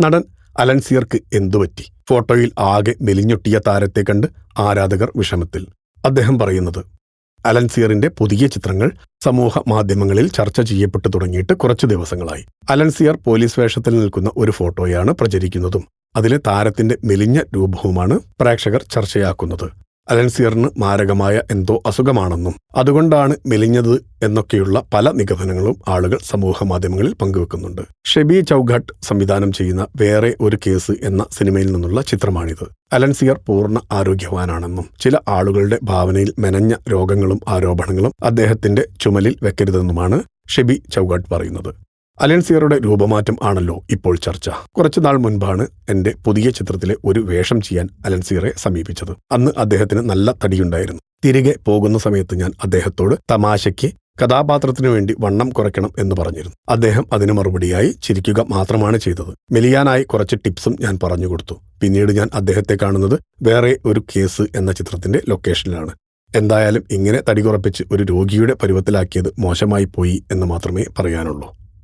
നടൻ അലൻസിയർക്ക് എന്തുപറ്റി ഫോട്ടോയിൽ ആകെ മെലിഞ്ഞൊട്ടിയ താരത്തെ കണ്ട് ആരാധകർ വിഷമത്തിൽ. അദ്ദേഹം പറയുന്നത് അലൻസിയറിന്റെ പുതിയ ചിത്രങ്ങൾ സമൂഹ മാധ്യമങ്ങളിൽ ചർച്ച ചെയ്യപ്പെട്ടു തുടങ്ങിയിട്ട് കുറച്ചു ദിവസങ്ങളായി. അലൻസിയർ പോലീസ് വേഷത്തിൽ നിൽക്കുന്ന ഒരു ഫോട്ടോയാണ് പ്രചരിക്കുന്നതും. അതിലെ താരത്തിന്റെ മെലിഞ്ഞ രൂപവുമാണ് പ്രേക്ഷകർ ചർച്ചയാക്കുന്നത്. അലൻസിയറിന് മാരകമായ എന്തോ അസുഖമാണെന്നും അതുകൊണ്ടാണ് മെലിഞ്ഞത് എന്നൊക്കെയുള്ള പല നിഗമനങ്ങളും ആളുകൾ സമൂഹ മാധ്യമങ്ങളിൽ പങ്കുവെക്കുന്നുണ്ട്. ഷെബി ചൌഘട്ട് സംവിധാനം ചെയ്യുന്ന വേറെ ഒരു കേസ് എന്ന സിനിമയിൽ നിന്നുള്ള ചിത്രമാണിത്. അലൻസിയർ പൂർണ ആരോഗ്യവാനാണെന്നും ചില ആളുകളുടെ ഭാവനയിൽ മെനഞ്ഞ രോഗങ്ങളും ആരോപണങ്ങളും അദ്ദേഹത്തിന്റെ ചുമലിൽ വെക്കരുതെന്നുമാണ് ഷെബി ചൌഘട്ട് പറയുന്നത്. അലൻസിയറുടെ രൂപമാറ്റം ആണല്ലോ ഇപ്പോൾ ചർച്ച. കുറച്ചുനാൾ മുൻപാണ് എന്റെ പുതിയ ചിത്രത്തിലെ ഒരു വേഷം ചെയ്യാൻ അലൻസിയറെ സമീപിച്ചത്. അന്ന് അദ്ദേഹത്തിന് നല്ല തടിയുണ്ടായിരുന്നു. തിരികെ പോകുന്ന സമയത്ത് ഞാൻ അദ്ദേഹത്തോട് തമാശയ്ക്ക് കഥാപാത്രത്തിനു വേണ്ടി വണ്ണം കുറയ്ക്കണം എന്ന് പറഞ്ഞിരുന്നു. അദ്ദേഹം അതിന് മറുപടിയായി ചിരിക്കുക മാത്രമാണ് ചെയ്തത്. മെലിയാനായി കുറച്ച് ടിപ്സും ഞാൻ പറഞ്ഞു കൊടുത്തു. പിന്നീട് ഞാൻ അദ്ദേഹത്തെ കാണുന്നത് വേറെ ഒരു കേസ് എന്ന ചിത്രത്തിന്റെ ലൊക്കേഷനിലാണ്. എന്തായാലും ഇങ്ങനെ തടി കുറപ്പിച്ച് ഒരു രോഗിയുടെ പരുവത്തിലാക്കിയത് മോശമായി പോയി എന്ന് മാത്രമേ പറയാനുള്ളൂ.